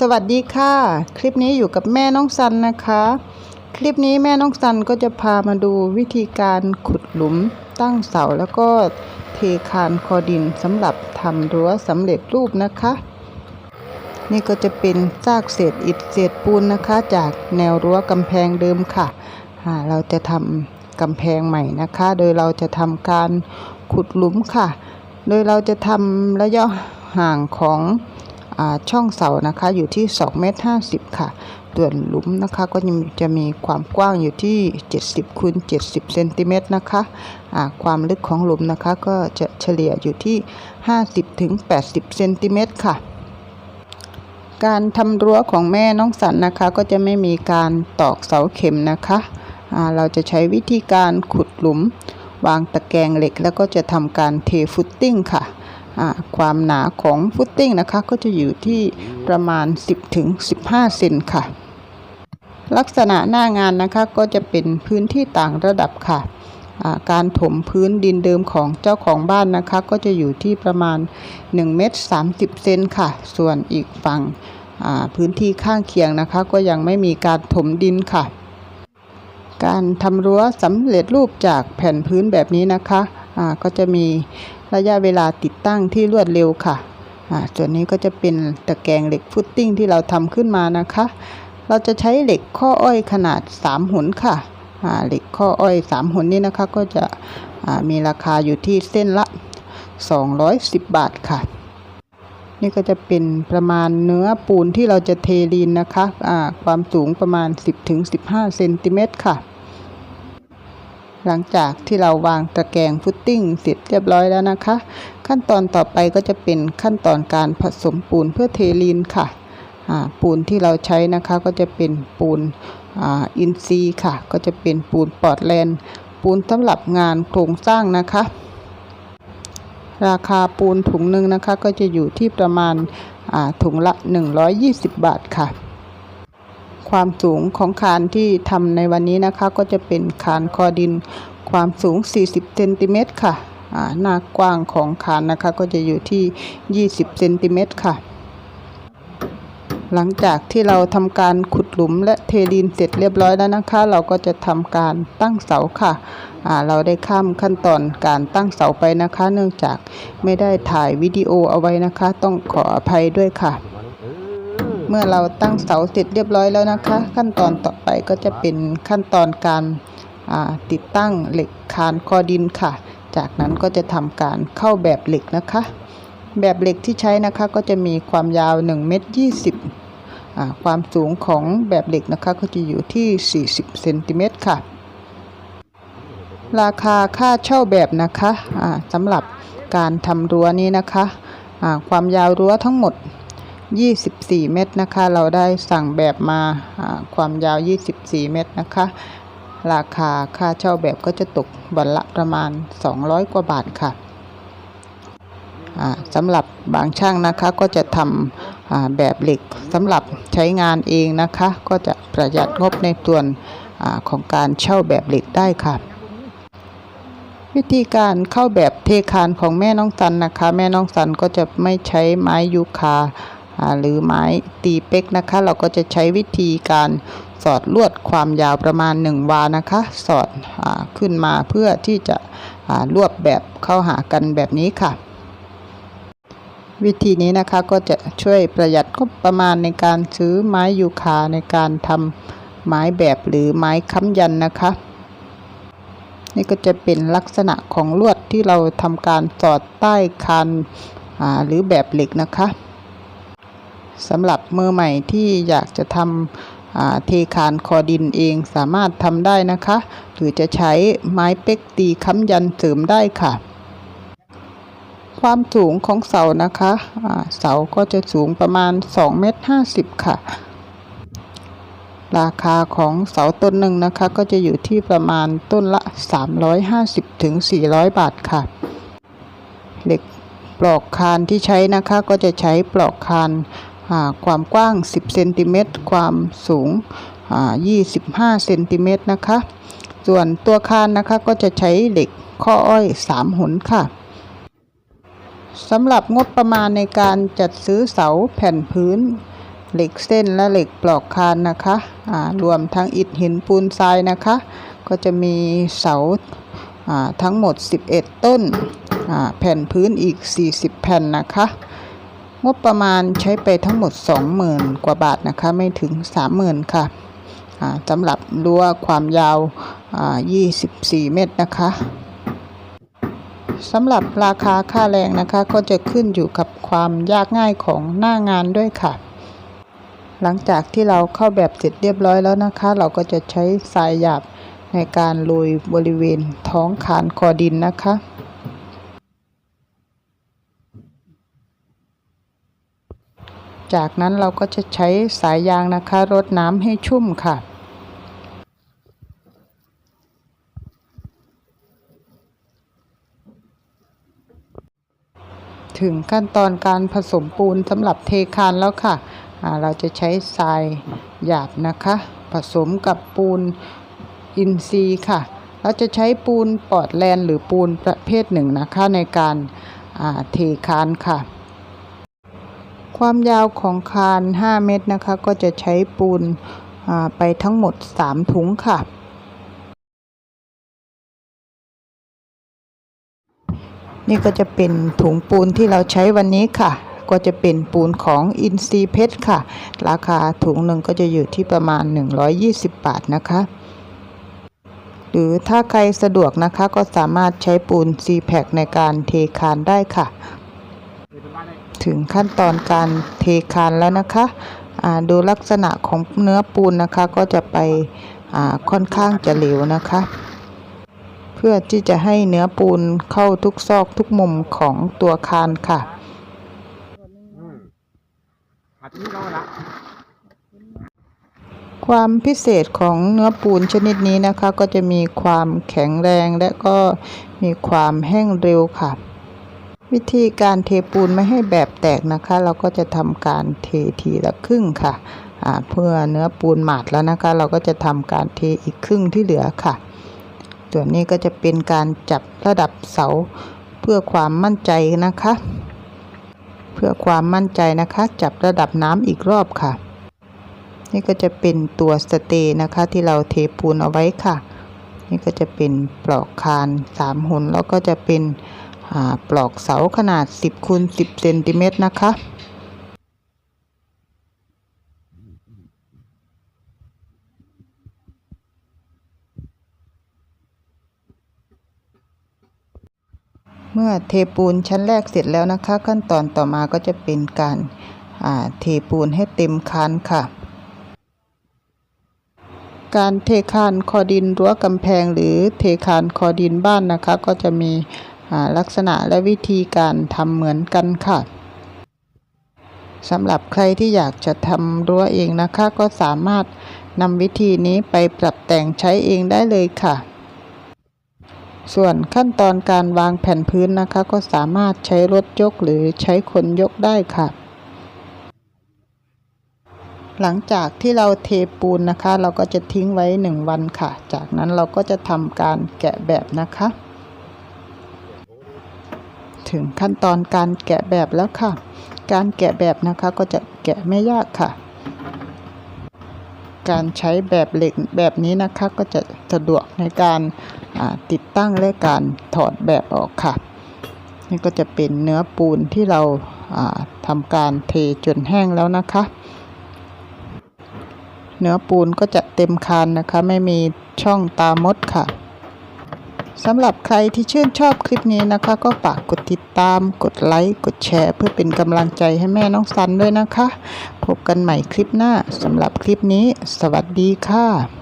สวัสดีค่ะ คลิปนี้อยู่กับแม่น้องซันนะคะ คลิปนี้แม่น้องซันก็จะพามาดูวิธีการขุดหลุมตั้งเสาแล้วก็เทคานคอดินสำหรับทำรั้วสำเร็จรูปนะคะ นี่ก็จะเป็นซากเศษอิฐเศษปูนนะคะ จากแนวรั้วกำแพงเดิมค่ะเราจะทำกำแพงใหม่นะคะ โดยเราจะทำการขุดหลุมค่ะ โดยเราจะทำระยะห่างของ ช่องเสานะคะอยู่ที่2เมตร50 ค่ะส่วนหลุมนะคะก็จะมีความกว้างอยู่ที่ 70คูณ70เซนติเมตรนะคะความลึกของหลุมนะคะก็จะเฉลี่ยอยู่ที่ 50ถึง80เซนติเมตรค่ะ การทำรั้วของแม่น้องสันนะคะ ก็จะไม่มีการตอกเสาเข็มนะคะเราจะใช้วิธีการขุดหลุม วางตะแกรงเหล็กแล้วก็จะทำการเทฟุตติ้งค่ะ ความหนาของฟุตติ้งนะคะก็จะอยู่ที่ประมาณ 10ถึง15เซนค่ะ ลักษณะหน้างานนะคะก็จะเป็นพื้นที่ต่างระดับค่ะ การถมพื้นดินเดิมของเจ้าของบ้านนะคะ ก็จะอยู่ที่ประมาณ1เมตร30 เซนค่ะ ส่วนอีกฝั่งพื้นที่ข้างเคียงนะคะ ก็ยังไม่มีการถมดินค่ะ การทำรั้วสำเร็จรูปจากแผ่นพื้นแบบนี้นะคะอ่าก็จะมี ระยะเวลาติดตั้งที่รวดเร็วค่ะอ่าส่วนนี้ก็จะเป็นตะแกรงเหล็กฟุตติ้งที่เราทำขึ้นมานะคะ เราจะใช้เหล็กข้ออ้อยขนาด 3 หุนค่ะอ่าเหล็กข้ออ้อย 3 หุนนี้นะคะก็จะอ่ามีราคาอยู่ที่เส้นละ 210 บาทค่ะ นี่ก็จะเป็นประมาณเนื้อปูนที่เราจะเทลีนนะคะอ่าความสูงประมาณ 10-15เซนติเมตรค่ะ หลังจากที่เราวางตะแกรงฟุตติ้งเสร็จเรียบร้อยแล้วนะคะ ขั้นตอนต่อไปก็จะเป็นขั้นตอนการผสมปูนเพื่อเทลีนค่ะปูนที่เราใช้นะคะก็จะเป็นปูนอินซีค่ะ ก็จะเป็นปูนปอร์ตแลนด์ปูนสำหรับงานโครงสร้างนะคะ ราคาปูนถุงหนึ่งนะคะก็จะอยู่ที่ประมาณถุงละ 120 บาทค่ะ ความสูงของคานที่ทำในวันนี้นะคะ ก็จะเป็นคานคอดินความสูง 40เซนติเมตรค่ะหน้ากว้างของคานนะคะ ก็จะอยู่ที่ 20เซนติเมตรค่ะ หลังจากที่เราทำการขุดหลุมและเทดินเสร็จเรียบร้อยแล้วนะคะ เราก็จะทำการตั้งเสาค่ะเราได้ข้ามขั้นตอนการตั้งเสาไปนะคะ เนื่องจากไม่ได้ถ่ายวิดีโอเอาไว้นะคะ ต้องขออภัยด้วยค่ะ เมื่อเราตั้งเสาเสร็จเรียบร้อยแล้วนะคะ ขั้นตอนต่อไปก็จะเป็นขั้นตอนการติดตั้งเหล็กคานคอดินค่ะ จากนั้นก็จะทำการเข้าแบบเหล็กนะคะ แบบเหล็กที่ใช้นะคะก็จะมีความยาว1เมตร20 ความสูงของแบบเหล็กนะคะก็จะอยู่ที่ 40เซนติเมตรค่ะ ราคาค่าเช่าแบบนะคะอ่าสำหรับการทำรั้วนี้นะคะอ่าความยาวรั้วทั้งหมด 24 เมตรนะคะ เราได้สั่งแบบมาความยาว 24 เมตรนะคะ ราคาค่าเช่าแบบก็จะตกวันละประมาณ 200 กว่าบาทค่ะสำหรับบางช่างนะคะก็จะทำแบบเหล็กสำหรับใช้งานเองนะคะ ก็จะประหยัดงบในส่วนอของการเช่าแบบเหล็กได้ค่ะ วิธีการเข้าแบบเทคานของแม่น้องสันนะคะ แม่น้องสันก็จะไม่ใช้ไม้ยูคา หรือไม้ตีเป๊กนะคะ เราก็จะใช้วิธีการสอดลวดความยาวประมาณ 1 วานะคะ สอดอขึ้นมาเพื่อที่จะรวบแบบเข้าหากันแบบนี้ค่ะ วิธีนี้นะคะก็จะช่วยประหยัดงบประมาณในการซื้อไม้ยูคาในการทำไม้แบบหรือไม้ค้ำยันนะคะ นี่ก็จะเป็นลักษณะของลวดที่เราทำการสอดใต้คานหรือแบบเหล็กนะคะ สำหรับมือใหม่ที่อยากจะทำเทคานคอดินเองสามารถทำได้นะคะ หรือจะใช้ไม้เป๊กตีค้ำยันเสริมได้ค่ะ ความสูงของเสานะคะอ่าเสาก็จะสูงประมาณ2เมตร50 ค่ะ ราคาของเสาต้นหนึ่งนะคะ ก็จะอยู่ที่ประมาณต้นละ 350ถึง400 บาทค่ะ เหล็กปลอกคานที่ใช้นะคะก็จะใช้ปลอกคาน ความกว้าง 10เซนติเมตรความสูงอ่า25เซนติเมตรนะคะ ส่วนตัวคานนะคะก็จะใช้เหล็กข้ออ้อย 3หุนค่ะสำหรับงบประมาณในการจัดซื้อเสาแผ่นพื้น เหล็กเส้นและเหล็กปลอกคานนะคะรวมทั้งอิฐหินปูนทรายนะคะ ก็จะมีเสาทั้งหมด 11 ต้นแผ่นพื้นอีก 40 แผ่นนะคะ งบประมาณใช้ไปทั้งหมด 20,000 กว่าบาทนะคะ ไม่ถึง 30,000 ค่ะสำหรับรั้วความยาว 24 เมตรนะคะสำหรับราคาค่าแรงนะคะ ก็จะขึ้นอยู่กับความยากง่ายของหน้างานด้วยค่ะ หลังจากที่เราเข้าแบบเสร็จเรียบร้อยแล้วนะคะ เราก็จะใช้ทรายหยาบในการโรยบริเวณท้องคานคอดินนะคะ จากนั้นเราก็จะใช้สายยางนะคะรดน้ำให้ชุ่มค่ะ ถึงขั้นตอนการผสมปูนสำหรับเทคานแล้วค่ะอ่าเราจะใช้ทรายหยาบนะคะ ผสมกับปูนอินทรีค่ะ เราจะใช้ปูนปอดแลนหรือปูนประเภทหนึ่งนะคะในการเทคานค่ะ ความยาวของคาน 5 เมตรนะคะ ก็จะใช้ปูนไปทั้งหมด 3 ถุงค่ะ นี่ก็จะเป็นถุงปูนที่เราใช้วันนี้ค่ะ ก็จะเป็นปูนของอินซีเพชรค่ะ ราคาถุงหนึ่งก็จะอยู่ที่ประมาณ 120 บาทนะคะหรือถ้าใครสะดวกนะคะก็สามารถใช้ปูนซีแพคในการเทคานได้ค่ะ ถึงขั้นตอนการเทคานแล้วนะคะดูลักษณะของเนื้อปูนนะคะก็จะไปค่อนข้างจะเหลวนะคะ เพื่อที่จะให้เนื้อปูนเข้าทุกซอกทุกมุมของตัวคานค่ะความพิเศษของเนื้อปูนชนิดนี้นะคะ ก็จะมีความแข็งแรงและก็มีความแห้งเร็วค่ะ วิธีการเทปูนไม่ให้แบบแตกนะคะ เราก็จะทำการเททีละครึ่งค่ะเพื่อเนื้อปูนหมาดแล้วนะคะ เราก็จะทำการเทอีกครึ่งที่เหลือค่ะ ส่วนนี้ก็จะเป็นการจับระดับเสาเพื่อความมั่นใจนะคะ เพื่อความมั่นใจนะคะ จับระดับน้ำอีกรอบค่ะ นี่ก็จะเป็นตัวสเตย์นะคะที่เราเทปูนเอาไว้ค่ะ นี่ก็จะเป็นปลอกคานสามหุ่นแล้วก็จะเป็น ปลอกเสาขนาด 10คูณ10เซนติเมตรนะคะเมื่อเทปูนชั้นแรกเสร็จแล้วนะคะ ขั้นตอนต่อมาก็จะเป็นการาเทปูนให้เต็มคานค่ะ การเทคานคอดินรั้วกำแพงหรือเทคานคอดินบ้านนะคะ ก็จะมี ลักษณะและวิธีการทำเหมือนกันค่ะสำหรับใครที่อยากจะทำรั้วเองนะคะ ก็สามารถนำวิธีนี้ไปปรับแต่งใช้เองได้เลยค่ะ ส่วนขั้นตอนการวางแผ่นพื้นนะคะ ก็สามารถใช้รถยกหรือใช้คนยกได้ค่ะ หลังจากที่เราเทปูนนะคะ เราก็จะทิ้งไว้หนึ่งวันค่ะ จากนั้นเราก็จะทำการแกะแบบนะคะ ถึงขั้นตอนการแกะแบบแล้วค่ะ การแกะแบบนะคะก็จะแกะไม่ยากค่ะ การใช้แบบเหล็กแบบนี้นะคะก็จะสะดวกในการติดตั้งและการถอดแบบออกค่ะ นี่ก็จะเป็นเนื้อปูนที่เราอ่าทำการเทจนแห้งแล้วนะคะ เนื้อปูนก็จะเต็มคานนะคะ ไม่มีช่องตามดค่ะ สำหรับใครที่ชื่นชอบคลิปนี้นะคะ ก็ฝากกดติดตาม กดไลค์ กดแชร์ เพื่อเป็นกำลังใจให้แม่น้องซันด้วยนะคะ พบกันใหม่คลิปหน้าสำหรับคลิปนี้ สวัสดีค่ะ